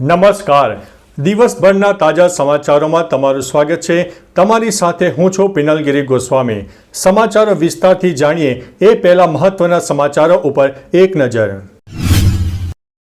નમસ્કાર. દિવસભરના તાજા સમાચારોમાં તમારું સ્વાગત છે. તમારી સાથે હું છું પિનલગીરી ગોસ્વામી. સમાચારો વિસ્તારથી જાણીએ એ પહેલા મહત્વના સમાચારો ઉપર એક નજર.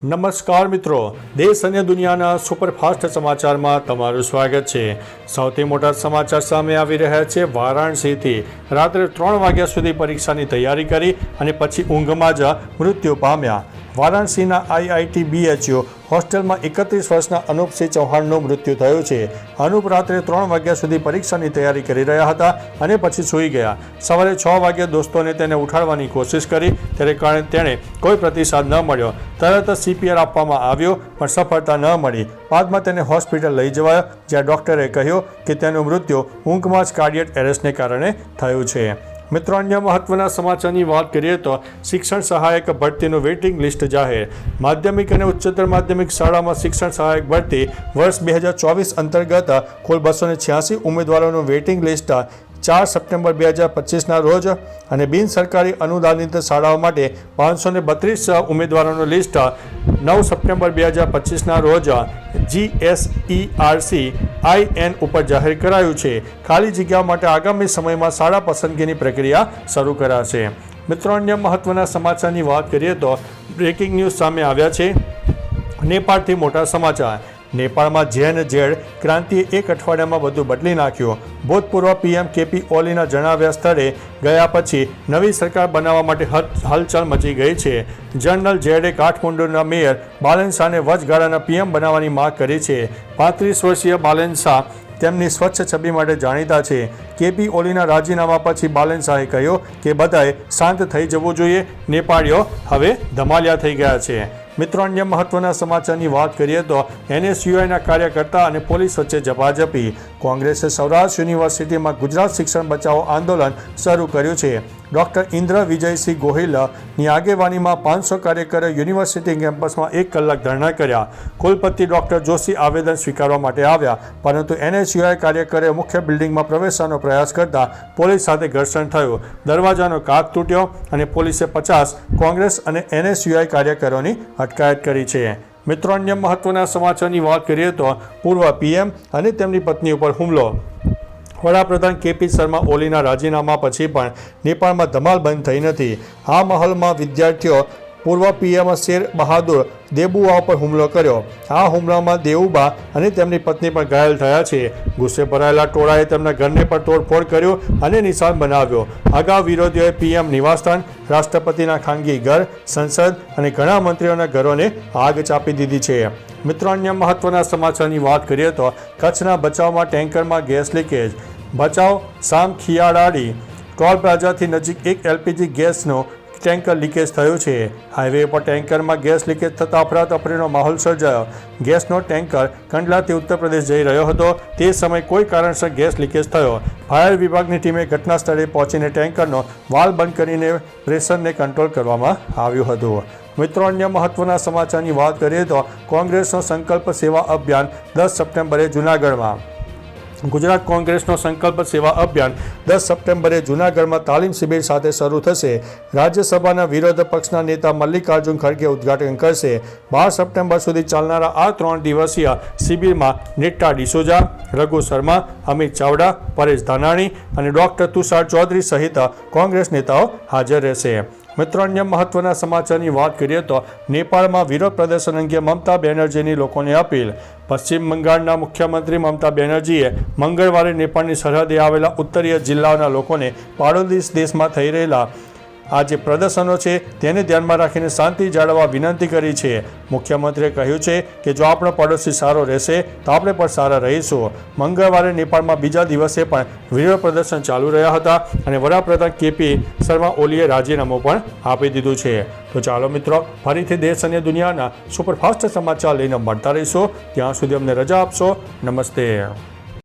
નમસ્કાર મિત્રો. દેશ અને દુનિયાના સુપરફાસ્ટ સમાચારમાં તમારું સ્વાગત છે. સૌથી મોટા સમાચાર સામે આવી રહ્યા છે. વારાણસીથી રાત્રે ત્રણ વાગ્યા સુધી પરીક્ષાની તૈયારી કરી અને પછી ઊંઘમાં જ મૃત્યુ પામ્યા. વારાણસીના આઈઆઈટી બીએચયુ હોસ્ટેલમાં એકત્રીસ વર્ષના અનુપસિંહ ચૌહાણનું મૃત્યુ થયું છે. અનુપ રાત્રે ત્રણ વાગ્યા સુધી પરીક્ષાની તૈયારી કરી રહ્યા હતા અને પછી સૂઈ ગયા. સવારે છ વાગ્યે દોસ્તોને તેને ઉઠાડવાની કોશિશ કરી, ત્યારે કારણે તેણે કોઈ પ્રતિસાદ ન મળ્યો. તરત જ સીપીઆર આપવામાં આવ્યો, પણ સફળતા ન મળી. બાદમાં તેને હોસ્પિટલ લઈ જવાયો, જ્યાં ડૉક્ટરે કહ્યું કે તેનું મૃત્યુ ઊંઘમાં જ કાર્ડિયક એરેસ્ટને કારણે થયું છે. મિત્રો, અન્ય મહત્વના સમાચારની વાત કરીએ તો શિક્ષણ સહાયક ભરતીનું વેઇટિંગ લિસ્ટ જાહેર. માધ્યમિક અને ઉચ્ચતર માધ્યમિક શાળામાં શિક્ષણ સહાયક ભરતી વર્ષ બે હજાર ચોવીસ અંતર્ગત કુલ બસો છ્યાસી ઉમેદવારોનું વેઇટિંગ લિસ્ટ ચાર સપ્ટેમ્બર બે હજાર પચીસના રોજ અને બિન સરકારી અનુદાનિત શાળાઓ માટે પાંચસો ને બત્રીસ ઉમેદવારોનું લિસ્ટ નવ સપ્ટેમ્બર બે હજાર પચીસના રોજ જીએસઈઆરસી આઈએન ઉપર જાહેર કરાયું છે. ખાલી જગ્યાઓ માટે આગામી સમયમાં શાળા પસંદગીની પ્રક્રિયા શરૂ કરાશે. મિત્રો, અન્ય મહત્વના સમાચારની વાત કરીએ તો બ્રેકિંગ ન્યૂઝ સામે આવ્યા છે. નેપાળથી મોટા સમાચાર. નેપાળમાં જેન ઝેડ ક્રાંતિએ એક અઠવાડિયામાં બધું બદલી નાખ્યું. ભૂતપૂર્વ પીએમ કેપી ઓલીના જણાવ્યા સ્થળે ગયા પછી નવી સરકાર બનાવવા માટે હલ- હલચલ મચી ગઈ છે. જનરલ ઝેડે કાઠમંડુના મેયર બાલેન્સાને વચગાળાના પીએમ બનાવવાની માંગ કરી છે. પાંત્રીસ વર્ષીય બાલેન્સા તેમની સ્વચ્છ છબી માટે જાણીતા છે. કેપી ઓલીના રાજીનામા પછી બાલેન્સાએ કહ્યું કે બધાએ શાંત થઈ જવું જોઈએ. નેપાળીઓ હવે ધમાલિયા થઈ ગયા છે. મિત્રો, અન્ય મહત્વના સમાચારની વાત કરીએ તો એનએસયુઆઈના કાર્યકર્તા અને પોલીસ વચ્ચે ઝપાઝપી. કોંગ્રેસે સૌરાષ્ટ્ર યુનિવર્સિટીમાં ગુજરાત શિક્ષણ બચાવો આંદોલન શરૂ કર્યું છે. ડૉક્ટર ઇન્દ્ર વિજયસિંહ ગોહિલની આગેવાનીમાં પાંચસો કાર્યકરો યુનિવર્સિટી કેમ્પસમાં એક કલાક ધરણા કર્યા. કુલપતિ ડૉક્ટર જોશી આવેદન સ્વીકારવા માટે આવ્યા, પરંતુ એનએસયુઆઈ કાર્યકરે મુખ્ય બિલ્ડિંગમાં પ્રવેશવાનો પ્રયાસ કરતા પોલીસ સાથે ઘર્ષણ થયું. દરવાજાનો કાચ તૂટ્યો અને પોલીસે પચાસ કોંગ્રેસ અને એનએસયુઆઈ કાર્યકરોની અટકાયત કરી છે. મિત્રો, અન્ય મહત્વના સમાચારની વાત કરીએ તો પૂર્વ પીએમ અને તેમની પત્ની ઉપર હુમલો. વડાપ્રધાન કેપી શર્મા ઓલીના રાજીનામા પછી પણ નેપાળમાં ધમાલ બંધ થઈ નથી. આ માહોલમાં વિદ્યાર્થીઓ પૂર્વ પીએમ શેર બહાદુર દેબુઆ પર હુમલો કર્યો. આ હુમલામાં દેવુબા અને તેમની પત્ની પણ ઘાયલ થયા છે. ગુસ્સે ભરાયેલા ટોળાએ તેમના ઘરને પણ તોડફોડ કર્યો અને નિશાન બનાવ્યો. અગાઉ વિરોધીઓએ પીએમ નિવાસસ્થાન, રાષ્ટ્રપતિના ખાનગી ઘર, સંસદ અને ઘણા મંત્રીઓના ઘરોને આગ ચાપી દીધી છે. મિત્રો, અન્ય મહત્વના સમાચારની વાત કરીએ તો કચ્છના બચાવમાં ટેન્કરમાં ગેસ લીકેજ. બચાવ સામ ખિયાળાડી ટોલ પ્લાઝાથી નજીક એક એલપીજી ગેસનો ટેન્કર લીકેજ થયું છે. હાઈવે પર ટેન્કરમાં ગેસ લીકેજ થતાં અફરાતફરીનો માહોલ સર્જાયો. ગેસનો ટેન્કર કંડલાથી ઉત્તર પ્રદેશ જઈ રહ્યો હતો. તે સમયે કોઈ કારણસર ગેસ લીકેજ થયો. ફાયર વિભાગની ટીમે ઘટના સ્થળે પહોંચીને ટેન્કરનો વાલ બંધ કરીને પ્રેશરને કંટ્રોલ કરવામાં આવ્યું હતું. મિત્રો, અન્ય મહત્વના સમાચારની વાત કરીએ તો કોંગ્રેસનો સંકલ્પ સેવા અભિયાન દસ સપ્ટેમ્બરે જૂનાગઢમાં. ગુજરાત કોંગ્રેસનો સંકલ્પ સેવા અભિયાન દસ સપ્ટેમ્બરે જૂનાગઢમાં તાલીમ શિબિર સાથે શરૂ થશે. રાજ્યસભાના વિરોધ પક્ષના નેતા મલ્લિકાર્જુન ખડગે ઉદ્ઘાટન કરશે. બાર સપ્ટેમ્બર સુધી ચાલનારા આ ત્રણ દિવસીય શિબિરમાં નેટા ડિસોજા રઘુ શર્મા, અમિત ચાવડા, પરેશ ધાનાણી અને ડોક્ટર તુષાર ચૌધરી સહિત કોંગ્રેસ નેતાઓ હાજર રહેશે. મિત્રો, અન્ય મહત્વના સમાચારની વાત કરીએ તો નેપાળમાં વિરોધ પ્રદર્શન અંગે મમતા બેનર્જીની લોકોને અપીલ. પશ્ચિમ બંગાળના મુખ્યમંત્રી મમતા બેનર્જીએ મંગળવારે નેપાળની સરહદે આવેલા ઉત્તરીય જિલ્લાઓના લોકોને પાડોશી દેશમાં થઈ રહેલા આ જે પ્રદર્શનો છે તેને ધ્યાનમાં રાખીને શાંતિ જાળવવા વિનંતી કરી છે. મુખ્યમંત્રીએ કહ્યું છે કે જો આપણો પડોશી સારો રહેશે, તો આપણે પણ સારા રહીશું. મંગળવારે નેપાળમાં બીજા દિવસે પણ વિરોધ પ્રદર્શન ચાલુ રહ્યા હતા અને વડાપ્રધાન કેપી શર્મા ઓલીએ રાજીનામું પણ આપી દીધું છે. તો ચાલો મિત્રો, ફરીથી દેશ અને દુનિયાના સુપરફાસ્ટ સમાચાર લઈને મળતા રહીશું. ત્યાં સુધી અમને રજા આપશો. નમસ્તે.